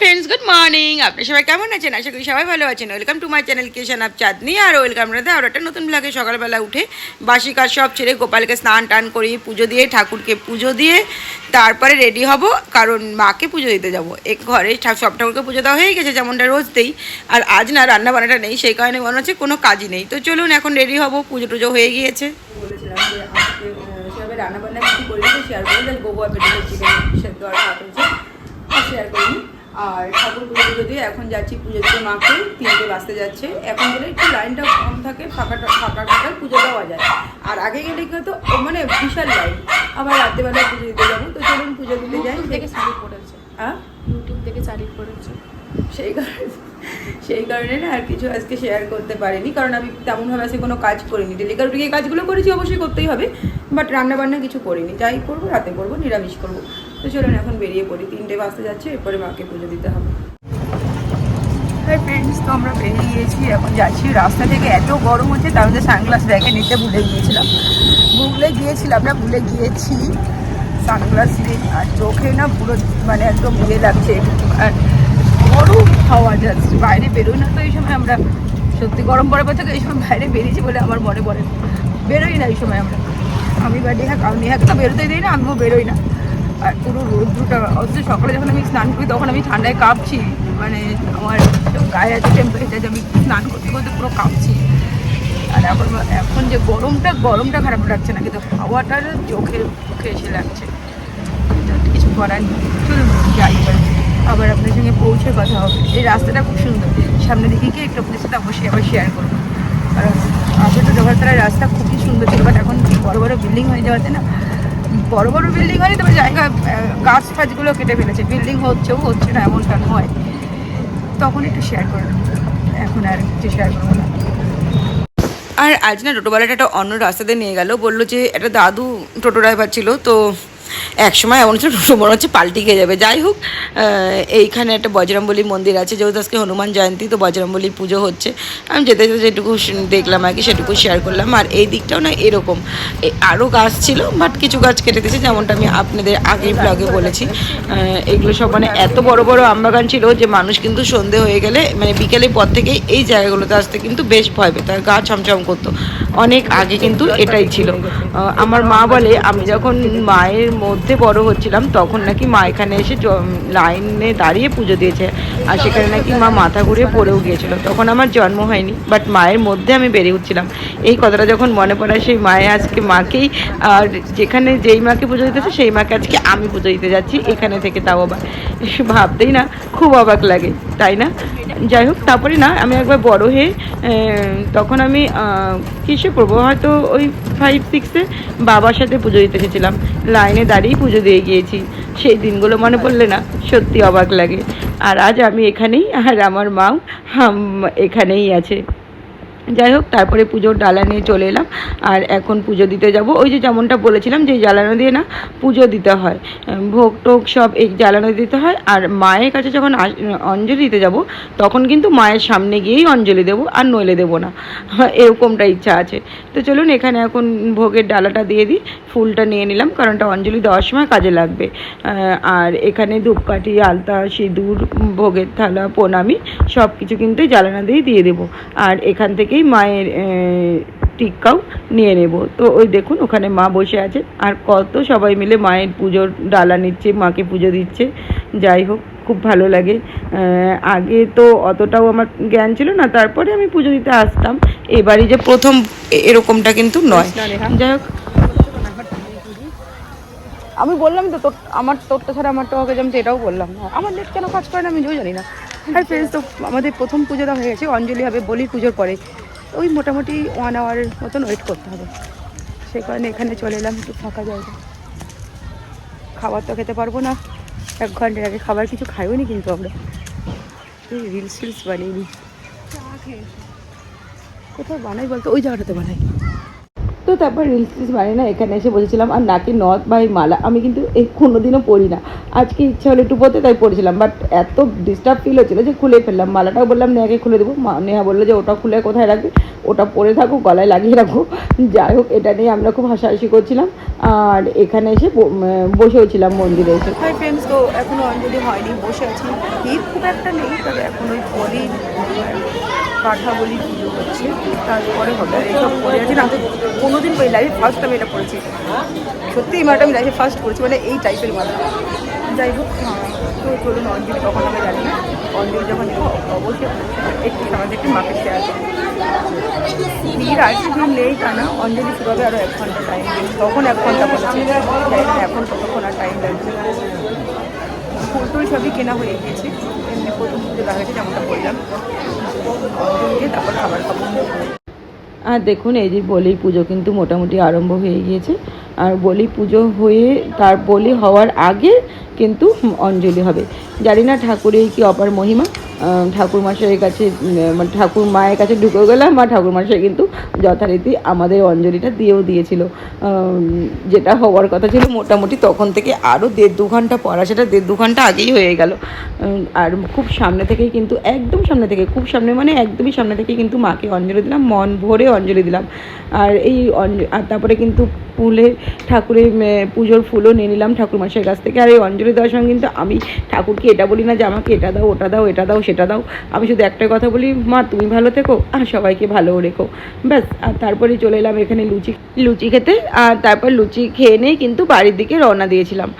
Friends good morning আপনি সবাই কেমন আছেন? আশা করি সবাই ভালো আছেন। Welcome to my channel Kishan up Chandni আর ওয়েলকাম রাধে আর একটা নতুন ব্লগে সকালবেলা উঠে বাসি কাজ সব ছেড়ে গোপালকে স্নান টান করি পুজো দিয়ে, ঠাকুরকে পুজো দিয়ে তারপরে রেডি হব, কারণ মাকে পুজো দিতে যাব। এক ঘরে সব ঠাকুরকে পুজো দেওয়া হয়ে গেছে যেমনটা রোজ দেই, আর আজ না রান্না বান্নাটা নেই, সেই কারণে মনে হচ্ছে কোনো কাজই নেই। তো চলুন এখন রেডি হব, পুজো টুজো হয়ে গিয়েছে। রান্না বান্না কিছু করি শেয়ার করি। গোবর পেটে চিকেন, সেদ্ধ আর শেয়ার করিনি। আর ঠাকুর পুজো পুজো দিয়ে এখন যাচ্ছি পুজো দিতে মাকে তিনটে বাজতে যাচ্ছে। এখন গেলে একটু লাইনটা কম থাকে ফাঁকাটা ফাঁকা ফাঁকা পুজো দেওয়া যায়। আর আগে গেলে কি হতো মানে বিশাল লাইন। আবার রাত্রেবেলায় পুজো দিতে যাব তো চলুন পুজো দিতে যাই। থেকে শাড়ি পরেছে হ্যাঁ? ইউটিউব থেকে শাড়ি পরেছে সেই কারণে সেই কারণে না আর কিছু আজকে শেয়ার করতে পারিনি কারণ আমি তেমনভাবে আজকে কোনো কাজ করিনি। ডেলিকার রুটিকে কাজগুলো করেছি অবশ্যই করতেই হবে বাট রান্না বান্না কিছু করিনি। যাই করব রাতে করব নিরামিষ করব। তো চলুন এখন বেরিয়ে পড়ি। তিনটে বাজতে যাচ্ছে, এরপরে মাকে পুজো দিতে হবে। হাই ফ্রেন্ডস তো আমরা বেরিয়ে গিয়েছি এখন যাচ্ছি রাস্তা থেকে। এত গরম হচ্ছে, তার মধ্যে সানগ্লাস ব্যাগে নিতে ভুলে গিয়েছিলাম। ভুলে গিয়েছিলাম না, ভুলে গিয়েছি। সানগ্লাস নিয়ে আর চোখে না পুরো মানে একদম ইয়ে লাগছে। আর গরম হাওয়া যাচ্ছে বাইরে বেরোই না তো এই সময় আমরা। সত্যি গরম পড়ার পর থেকে এই সময় বাইরে বেরিয়েছি বলে আমার মনে পড়ে বেরোই না এই সময় আমরা। আমি বা নেহাক আমি নেহাকে তো বেরোতে দিই না, আমিও বেরোই না। আর পুরো রোদ্রুটা অথচ সকালে যখন আমি স্নান করি, তখন আমি ঠান্ডায় কাঁপছি। মানে আমার গায়ে এত টেম্পারেচার আমি স্নান করতে করতে পুরো কাঁপছি। আর এখন এখন যে গরমটা গরমটা খারাপ লাগছে না কিন্তু হাওয়াটা চোখে মুখে এসে লাগছে। কিছু করার নেই। চলুন, যাই। আবার আপনার সঙ্গে পৌঁছে কথা হবে। এই রাস্তাটা খুব সুন্দর। সামনে দিকে গিয়ে একটু আপনার সাথে অবশ্যই আবার শেয়ার করব। কারণ আগে তো জগৎতলার রাস্তা খুবই সুন্দর ছিল বাট এখন বড় বড় বিল্ডিং হয়ে যাওয়াতে না বড় বড় বিল্ডিং হয়নি, তবে জায়গা গাছ ফাছগুলো কেটে ফেলেছে। বিল্ডিং হচ্ছেও হচ্ছে না, এমনটা নয়। তখন একটু শেয়ার করে এখন আর কিছু শেয়ার করব না। আর আজ না টোটোওয়ালাটা একটা অন্য রাস্তাতে নিয়ে গেল, বলল যে একটা দাদু টোটো ড্রাইভার ছিল, তো এক সময় এমন টোটো মনে হচ্ছে পাল্টি খেয়ে যাবে। যাই হোক এইখানে একটা বজরংবলী মন্দির আছে যেহেতু আজকে হনুমান জয়ন্তী, তো বজরংবলী পুজো হচ্ছে। আমি যেতে যেতে যেটুকু দেখলাম আর কি, সেটুকু শেয়ার করলাম। আর এই দিকটাও না এরকম। আরও গাছ ছিল বাট কিছু গাছ কেটে দিয়েছে, যেমনটা আমি আপনাদের আগের ব্লগে বলেছি। এগুলো সব মানে এত বড় বড় আমবাগান ছিল যে মানুষ কিন্তু সন্ধে হয়ে গেলে মানে বিকেলের পর থেকেই এই জায়গাগুলোতে আসতে কিন্তু বেশ ভয় পেত আর গা ছমছম করতো। অনেক আগে কিন্তু এটাই ছিল। আমার মা বলে, আমি যখন মায়ের মধ্যে বড় হচ্ছিলাম, তখন নাকি মা এখানে এসে লাইনে দাঁড়িয়ে পুজো দিয়েছে। আর সেখানে নাকি মা মাথা ঘুরিয়ে পড়েও গিয়েছিল। তখন আমার জন্ম হয়নি বাট মায়ের মধ্যে আমি বেড়ে উঠছিলাম। এই কথাটা যখন মনে পড়ে, সেই মায়ে আজকে মাকেই, আর যেখানে যেই মাকে পুজো দিতেছে সেই মাকে আজকে আমি পুজো দিতে যাচ্ছি, এখানে থেকে তাও আবার। ভাবতেই না, খুব অবাক লাগে, তাই না? যাই হোক, তারপরে না, আমি একবার বড় হয়ে তখন আমি কিসে পড়ব? হয়তো ওই ফাইভ সিক্সে বাবার সাথে পুজো দিতে গেছিলাম। লাইনে দাঁড়িয়ে পুজো দিয়ে গিয়েছি। সেই দিনগুলো মনে পড়লে না, সত্যি অবাক লাগে। আর আজ আমি এখানেই, আর আমার মাও এখানেই আছে। যাই হোক, তারপরে পুজোর ডালা নিয়ে চলে এলাম। আর এখন পুজো দিতে যাব। ওই যে যেমনটা বলেছিলাম যে জ্বালানো দিয়ে না পুজো দিতে হয়। ভোগ টোক সব এই জ্বালানো দিতে হয়। আর মায়ের কাছে যখন অঞ্জলি দিতে যাব, তখন কিন্তু মায়ের সামনে গিয়েই অঞ্জলি দেবো আর নইলে দেবো না। এরকমটা ইচ্ছা আছে। তো চলুন, এখানে এখন ভোগের ডালাটা দিয়ে দিই। ফুলটা নিয়ে নিলাম, কারণ ওটা অঞ্জলি দেওয়ার সময় কাজে লাগবে। আর এখানে ধূপকাঠি, আলতা, সিঁদুর, ভোগের থালা, প্রণামী সব কিছু কিন্তু জ্বালানা দিয়ে দিয়ে দেবো। আর এখান থেকেই মায়ের টিক্কাও নিয়ে নেব। তো ওই দেখুন ওখানে মা বসে আছে। আর কত সবাই মিলে মায়ের পুজোর ডালা নিচ্ছে মাকে পুজো দিচ্ছে। যাই হোক খুব ভালো লাগে। আগে তো অতটাও আমার জ্ঞান ছিল না তারপরে আমি পুজো দিতে আসতাম। এবারই যে প্রথম এরকমটা কিন্তু নয়। যাই হোক। আমি বললাম তো তোর আমার তোরটা ছাড়া আমারটা হবে যেমন এটাও বললাম। আমার নেট কেন কাজ করে না আমি জানি না। আর ফ্রেন্ডস তো আমাদের প্রথম পুজোটা হয়ে গেছে অঞ্জলি হবে বলি পুজোর পরে। ওই মোটামুটি ওয়ান আওয়ারের মতন ওয়েট করতে হবে। সেই কারণে এখানে চলে এলাম একটু ফাঁকা জায়গা। খাবার তো খেতে পারব না। এক ঘণ্টার আগে খাবার কিছু খাইও নি কিন্তু আমরা। এই রিলস টিলস বানিয়ে নিই কোথায় বানাই বলতো? ওই জায়গাটাতে বানাই। তো তারপর রিলস টিলস বানিয়ে না, এখানে এসে বসেছিলাম, আর নাকি নথ বা এই মালা, আমি কিন্তু এই কোনোদিনও পরি না। আজকে ইচ্ছা হলো একটু পরতে, তাই পরেছিলাম। বাট এত ডিস্টার্ব ফিল হচ্ছিল যে খুলে ফেললাম। মালাটাও বললাম, নেহাকে খুলে দেবো। নেহা বলল যে ওটা খুলে কোথায় রাখবে? ওটা পরে থাকো, গলায় লাগিয়ে রাখো। যাই হোক, এটা নিয়ে আমরা খুব হাসাহাসি করছিলাম। আর এখানে এসে বসেও ছিলাম মন্দিরে এসে। ফ্রেন্ডস তো এখনও অঞ্জলি হয়নি, বসে আছি। খুব একটা নেই, তবে এখন ওই বলি কাঠা বলি পুজো হচ্ছে তারপরে হবে এইসব পরে আছি। না কোনোদিন ওই লাইফে ফার্স্ট আমি এটা পড়েছি সত্যি এই মাটা আমি লাইফে ফার্স্ট পড়েছি মানে এই টাইপের মাটা যাই হোক হ্যাঁ, তো চলুন অঞ্জলি কখন আমি জানি না। অঞ্জলি যখন অবশ্যই একটু আমাদের একটু মাকে শেয়ার করব। ভিড় আর কিছু নেই তা না অঞ্জলি শুরু হবে আরও এক ঘণ্টা টাইম তখন এক ঘণ্টা জানি এখন কতক্ষণ আর টাইম লাগছে ফুল টুল সবই কেনা হয়ে গিয়েছে আর দেখুন এই যে বলেই পুজো কিন্তু মোটামুটি আরম্ভ হয়ে গিয়েছে। আর বলি পুজো হয়ে তার বলি হওয়ার আগে কিন্তু অঞ্জলি হবে। জানি না ঠাকুরের কি অপার মহিমা ঠাকুর মশাইয়ের কাছে মানে ঠাকুর মায়ের কাছে ঢুকে গেলাম বা ঠাকুর মশাই কিন্তু যথারীতি আমাদের অঞ্জলিটা দিয়েও দিয়েছিল। যেটা হওয়ার কথা ছিল মোটামুটি তখন থেকে আরও দেড় দু ঘণ্টা পড়া সেটা দেড় দু ঘণ্টা আগেই হয়ে গেল। আর খুব সামনে থেকেই কিন্তু, একদম সামনে থেকে, খুব সামনে মানে একদমই সামনে থেকে কিন্তু মাকে অঞ্জলি দিলাম, মন ভরে অঞ্জলি দিলাম। আর এই আর তারপরে কিন্তু ফুলে ঠাকুরের পুজোর ফুলও নিয়ে নিলাম ঠাকুর মশাইয়ের কাছ থেকে। আর এই অঞ্জলি দেওয়ার সময় কিন্তু আমি ঠাকুরকে এটা বলি না যে আমাকে এটা দাও, ওটা দাও, এটা দাও, সেটা দাও। আমি শুধু একটাই কথা বলি, মা, তুমি ভালো থেকো আর সবাইকে ভালো রেখো। ব্যাস, আর তারপরে চলে এলাম এখানে লুচি লুচি খেতে। আর তারপর লুচি খেয়ে নিয়ে কিন্তু বাড়ির দিকে রওনা দিয়েছিলাম।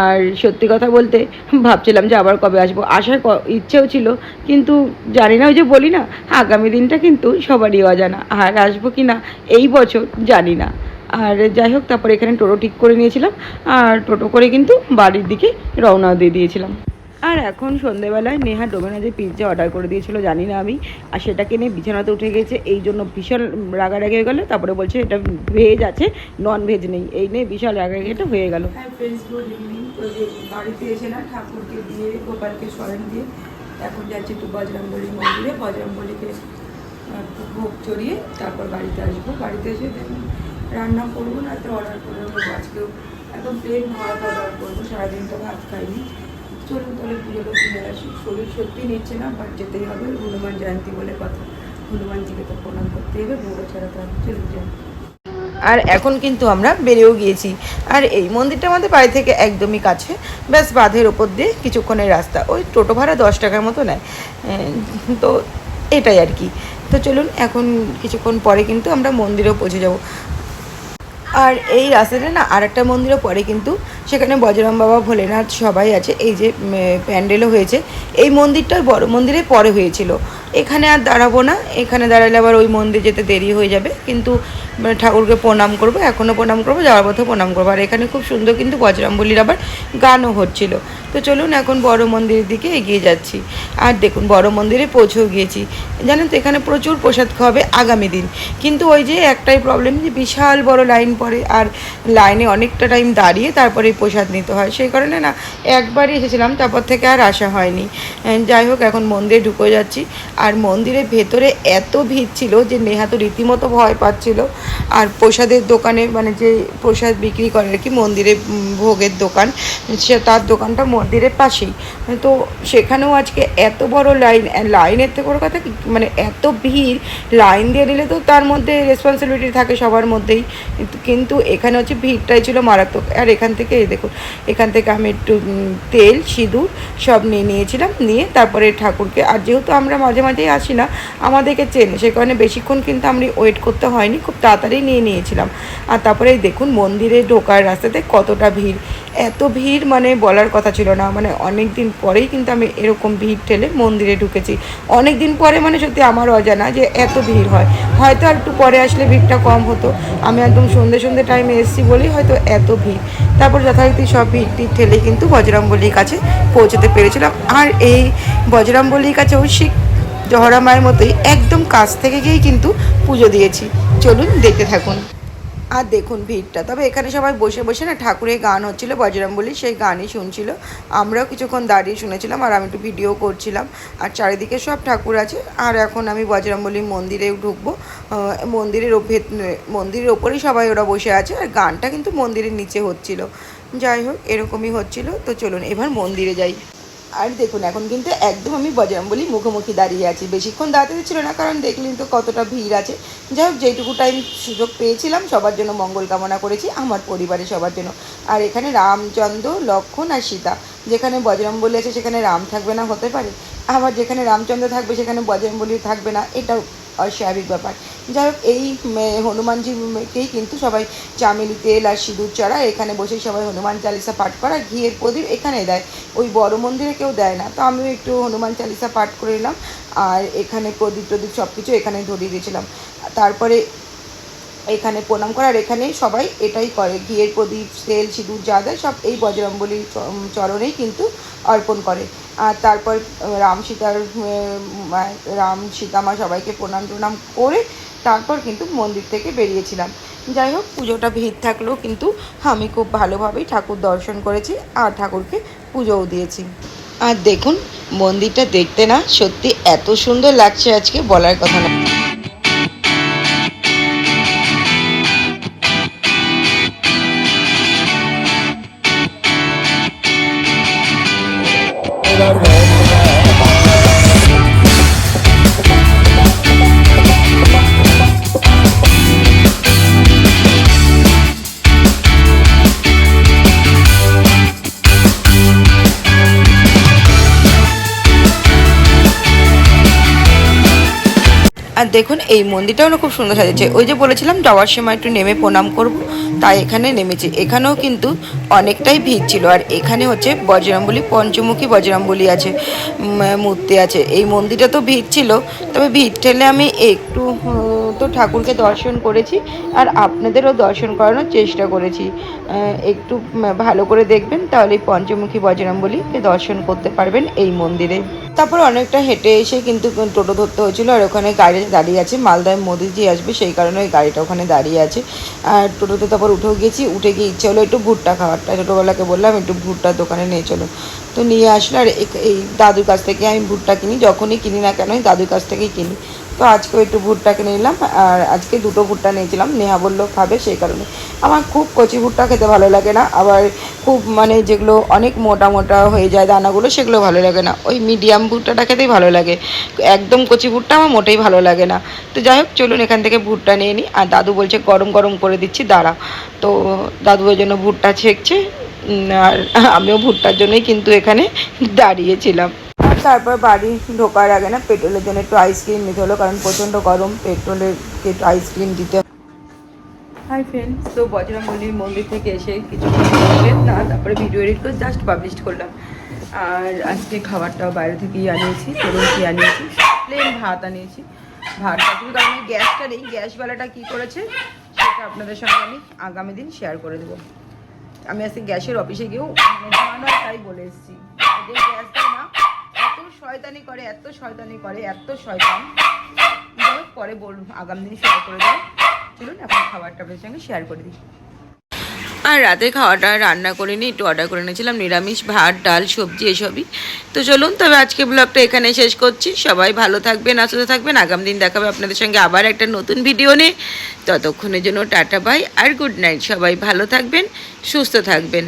আর সত্যি কথা বলতে, ভাবছিলাম যে আবার কবে আসব। আসার ইচ্ছেও ছিল, কিন্তু জানি না, ওই যে বলি না, আগামী দিনটা কিন্তু সবারই অজানা। আর আসব কি না, এই বছর জানি না। আর যাই হোক তারপর এখানে টোটো ঠিক করে নিয়েছিলাম আর টোটো করে কিন্তু বাড়ির দিকে রওনা দিয়ে দিয়েছিলাম। আর এখন সন্ধেবেলায় নেহা ডোমিনোজে পিৎজা অর্ডার করে দিয়েছিল জানি না আমি আর সেটাকে নিয়ে বিছানাতে উঠে গেছে এই জন্য বিশাল রাগারাগি হয়ে গেলো তারপরে বলছে এটা ভেজ আছে নন ভেজ নেই এই নিয়ে বিশাল রাগারাগিটা হয়ে গেল। হাই ফ্রেন্ডস গুড ইভিনিং ওই যে বাড়িতে এসে না ঠাকুরকে দিয়ে গোপালকে স্মরণ দিয়ে এখন যাচ্ছি একটু বজরংবলী মন্দিরে। বজরংবলীকে আহ, ভোগ চড়িয়ে তারপর বাড়িতে আসব। বাড়িতে এসে রান্না করব না তো অর্ডার করে নেব। আজকেও এখন প্লেন ভাত অর্ডার করব, সারাদিন তো ভাত খাইনি। চলুন তাহলে পুজোটা কিনে আসি। শরীর সত্যি নিচ্ছে না বাট যেতেই হবে। হনুমান জয়ন্তী বলে কথা। হনুমানজিকে তো প্রণাম করতে হবে ভোগও ছাড়াতে হবে চলুন যাই। আর এখন কিন্তু আমরা বেড়েও গিয়েছি। আর এই মন্দিরটা আমাদের বাড়ি থেকে একদমই কাছে। ব্যাস বাঁধের ওপর দিয়ে কিছুক্ষণের রাস্তা। ওই টোটো ভাড়া দশ টাকার মতো নেয়। তো এটাই আর কি। তো চলুন, এখন কিছুক্ষণ পরে কিন্তু আমরা মন্দিরেও পৌঁছে যাব। আর এই রাস্তাটা না আর একটা মন্দিরও পরে কিন্তু, সেখানে বজরং বাবা, ভোলেনাথ সবাই আছে। এই যে প্যান্ডেলও হয়েছে। এই মন্দিরটা বড় মন্দিরে পরে হয়েছিল। এখানে আর দাঁড়াবো না। এখানে দাঁড়ালে আবার ওই মন্দির যেতে দেরি হয়ে যাবে। কিন্তু ঠাকুরকে প্রণাম করব, এখনও প্রণাম করব, যাওয়ার পথে প্রণাম করব। আর এখানে খুব সুন্দর কিন্তু বজরংবলির আবার গানও হচ্ছিল। তো চলুন এখন বড় মন্দিরের দিকে এগিয়ে যাচ্ছি। আর দেখুন, বড় মন্দিরে পৌঁছেও গিয়েছি। জানেন তো, এখানে প্রচুর প্রসাদ খাওয়াবে আগামী দিন। কিন্তু ওই যে একটাই প্রবলেম যে বিশাল বড় লাইন পড়ে আর লাইনে অনেকটা টাইম দাঁড়িয়ে তারপরে প্রসাদ নিতে হয়। সেই কারণে না, একবারই এসেছিলাম, তারপর থেকে আর আসা হয়নি। যাই হোক, এখন মন্দিরে ঢুকে যাচ্ছি। আর মন্দিরের ভেতরে এত ভিড় ছিল যে নেহা তো রীতিমতো ভয় পাচ্ছিল। আর প্রসাদের দোকানে মানে যে প্রসাদ বিক্রি করে আর কি, মন্দিরে ভোগের দোকান, সে তার দোকানটা মন্দিরের পাশেই। তো সেখানেও আজকে এত বড় লাইন লাইনের থেকে বড় কথা মানে এত ভিড়, লাইন দিয়ে দিলে তো তার মধ্যে রেসপন্সিবিলিটি থাকে সবার মধ্যেই। কিন্তু- কিন্তু এখানে হচ্ছে ভিড়টাই ছিল মারাত্মক। আর এখান থেকে, এই দেখুন, এখান থেকে আমি একটু তেল, সিঁদুর সব নিয়ে নিয়েছিলাম, নিয়ে তারপরে ঠাকুরকে। আর যেহেতু আমরা মাঝে মাঝেই আসি না। আমাদেরকে চেনে, সে কারণে বেশিক্ষণ কিন্তু আমি ওয়েট করতে হয়নি, খুব তাড়াতাড়ি নিয়ে নিয়েছিলাম। আর তারপরে দেখুন, মন্দিরে ঢোকার রাস্তাতে কতটা ভিড়। এত ভিড় মানে বলার কথা ছিল না মানে অনেক দিন পরেই কিন্তু আমি এরকম ভিড় ঠেলে মন্দিরে ঢুকেছি। অনেক দিন পরে মানে সত্যি আমার অজানা যে এত ভিড় হয়। হয়তো আর একটু পরে আসলে ভিড়টা কম হতো। আমি একদম সন্ধে সন্ধে টাইমে এসেছি বলেই হয়তো এত ভিড়। তারপর যথারীতি সব ভিড় টিড় ঠেলে কিন্তু বজরংবলির কাছে পৌঁছতে পেরেছিলাম। আর এই বজরংবলির কাছেও শিখ জহরা মায়ের মতোই একদম কাছ থেকে গিয়েই কিন্তু পুজো দিয়েছি। চলুন দেখতে থাকুন। আর দেখুন ভিড়টা। তবে এখানে সবাই বসে বসে না ঠাকুরের গান হচ্ছিল, বজরং বলি সেই গানই শুনছিল। আমরাও কিছুক্ষণ দাঁড়িয়ে শুনেছিলাম আর আমি একটু ভিডিও করছিলাম। আর চারিদিকে সব ঠাকুর আছে। আর এখন আমি বজরংবলী মন্দিরে ঢুকবো। মন্দিরের ভেত মন্দিরের ওপরেই সবাই ওরা বসে আছে। আর গানটা কিন্তু মন্দিরের নিচে হচ্ছিল। যাই হোক, এরকমই হচ্ছিল। তো চলুন এবার মন্দিরে যাই। আর দেখুন, এখন কিন্তু একদম আমি বজরংবলী মুখোমুখি দাঁড়িয়ে আছি। বেশিক্ষণ দাঁড়াতে ছিল না, কারণ দেখলেন তো কতটা ভিড় আছে। যাই হোক, যেটুকু টাইম সুযোগ পেয়েছিলাম, সবার জন্য মঙ্গল কামনা করেছি, আমার পরিবারের সবার জন্য। আর এখানে রামচন্দ্র, লক্ষণ আর সীতা। যেখানে বজরংবলী আছে, সেখানে রাম থাকবে না, হতে পারে। আবার যেখানে রামচন্দ্র থাকবে, সেখানে বজরঙ্গলি থাকবে না, এটাও অস্বাভাবিক ব্যাপার। যাই হোক, এই হনুমানজিকেই কিন্তু সবাই চামেলি তেল আর সিঁদুর চড়া এখানে বসে সবাই হনুমান চালিসা পাঠ করা ঘিয়ের প্রদীপ এখানে দেয়। ওই বড় মন্দিরে কেউ দেয় না। তো আমিও একটু হনুমান চালিসা পাঠ করে নিলাম। আর এখানে প্রদীপ টদীপ সব কিছু এখানে ধরিয়ে দিয়েছিলাম। তারপরে এখানে প্রণাম করে আর এখানে সবাই এটাই করে। ঘিয়ের প্রদীপ, তেল, সিঁদুর যা দেয় সব এই বজরংবলীর চ- চরণেই কিন্তু অর্পণ করে। আর তারপর রাম সীতার রাম সীতামা সবাইকে প্রণাম টনাম করে তারপর কিন্তু মন্দির থেকে বেরিয়েছিলাম। যাই হোক, পুজোটা ভিড় থাকলেও কিন্তু আমি খুব ভালোভাবেই ঠাকুর দর্শন করেছি আর ঠাকুরকে পুজোও দিয়েছি। আর দেখুন, মন্দিরটা দেখতে না সত্যি এত সুন্দর লাগছে আজকে, বলার কথা না। Never আর দেখুন, এই মন্দিরটাও না খুব সুন্দর সাজেছে ওই যে বলেছিলাম যাওয়ার সময় একটু নেমে প্রণাম করব, তাই এখানে নেমেছি। এখানেও কিন্তু অনেকটাই ভিড় ছিল। আর এখানে হচ্ছে বজরংবলী, পঞ্চমুখী বজরংবলী আছে মূর্তি আছে। এই মন্দিরটা তো ভিড় ছিল, তবে ভিড় ঠেলে আমি একটু তো ঠাকুরকে দর্শন করেছি আর আপনাদেরও দর্শন করানোর চেষ্টা করেছি। একটু ভালো করে দেখবেন, তাহলে পঞ্চমুখী বজরংবলীকে দর্শন করতে পারবেন এই মন্দিরে। তারপর অনেকটা হেঁটে এসে কিন্তু টোটো ধরতে হয়েছিল আর ওখানে গাড়ি দাঁড়িয়ে আছে, মালদায় মোদিজি আসবে, সেই কারণে ওই গাড়িটা ওখানে দাঁড়িয়ে আছে। আর টোটোতে তারপর উঠেও গেছি, উঠে গিয়ে ইচ্ছে হলো একটু ভুট্টা খাওয়ারটা ছোটোবেলাকে বললাম একটু ভুট্টার দোকানে নিয়ে চলো। তো নিয়ে আসলো আর এই দাদুর কাছ থেকে আমি ভুট্টা কিনি, যখনই কিনি না কেন দাদুর কাছ থেকেই কিনি। তো আজকেও একটু ভুট্টা কিনে নিলাম আর আজকে দুটো ভুট্টা নিয়েছিলাম। নেহা বলল খাবে সেই কারণে। আমার খুব কচি ভুট্টা খেতে ভালো লাগে না। আবার খুব মানে যেগুলো অনেক মোটা মোটা হয়ে যায় দানাগুলো, সেগুলো ভালো লাগে না। ওই মিডিয়াম ভুট্টাটা খেতেই ভালো লাগে। একদম কচি ভুট্টা আমার মোটেই ভালো লাগে না। তো যাই হোক, চলুন এখান থেকে ভুট্টা নিয়ে নিই। আর দাদু বলছে গরম গরম করে দিচ্ছি, দাঁড়া। তো দাদু ওই জন্য ভুট্টা ছেঁকছে। আর আমিও ভুট্টার জন্যই কিন্তু এখানে দাঁড়িয়েছিলাম। তারপর বাড়ি ঢোকার আগে না পেট্রোলের জন্য একটু আইসক্রিম নিতে হলো, কারণ প্রচণ্ড গরম, পেট্রোলের একটু আইসক্রিম দিতে। হাই ফ্রেন্ডস তো বজরংবলীর মন্দির থেকে এসে কিছু না, তারপরে ভিডিও এডিট করে জাস্ট পাবলিশ করলাম। আর আজকে খাবারটাও বাইরে থেকেই আনিয়েছি তরুণ কি আনিয়েছি প্লেন ভাত আনিয়েছি। ভাত শুধু কারণ ওই গ্যাসটা নেই গ্যাসওয়ালাটা কী করেছে, সেটা আপনাদের সঙ্গে আমি আগামী দিন শেয়ার করে দেবো। আমি আজকে গ্যাসের অফিসে গিয়েও মানে তাই বলে এসেছি। যে গ্যাস দেয় না এত শয়তানি করে, এত শয়তানি করে, এত শয়তান। পরে বলব, আগামী দিন শেয়ার করে দেবো। চলুন, এখন খাবারটা আপনাদের সঙ্গে শেয়ার করে দিই। আর রাতে খাওয়াটা, রান্না করে একটু অর্ডার করে নিয়েছিলাম নিরামিষ ভাত, ডাল, সবজি এসবই। তো চলুন, তবে আজকে ব্লগটা এখানে শেষ করছি। সবাই ভালো থাকবেন সুস্থ থাকবেন। আগামী দিন দেখাবে আপনাদের সঙ্গে আবার একটা নতুন ভিডিও নিয়ে। ততক্ষণের জন্য টাটা বাই আর গুড নাইট সবাই ভালো থাকবেন, সুস্থ থাকবেন।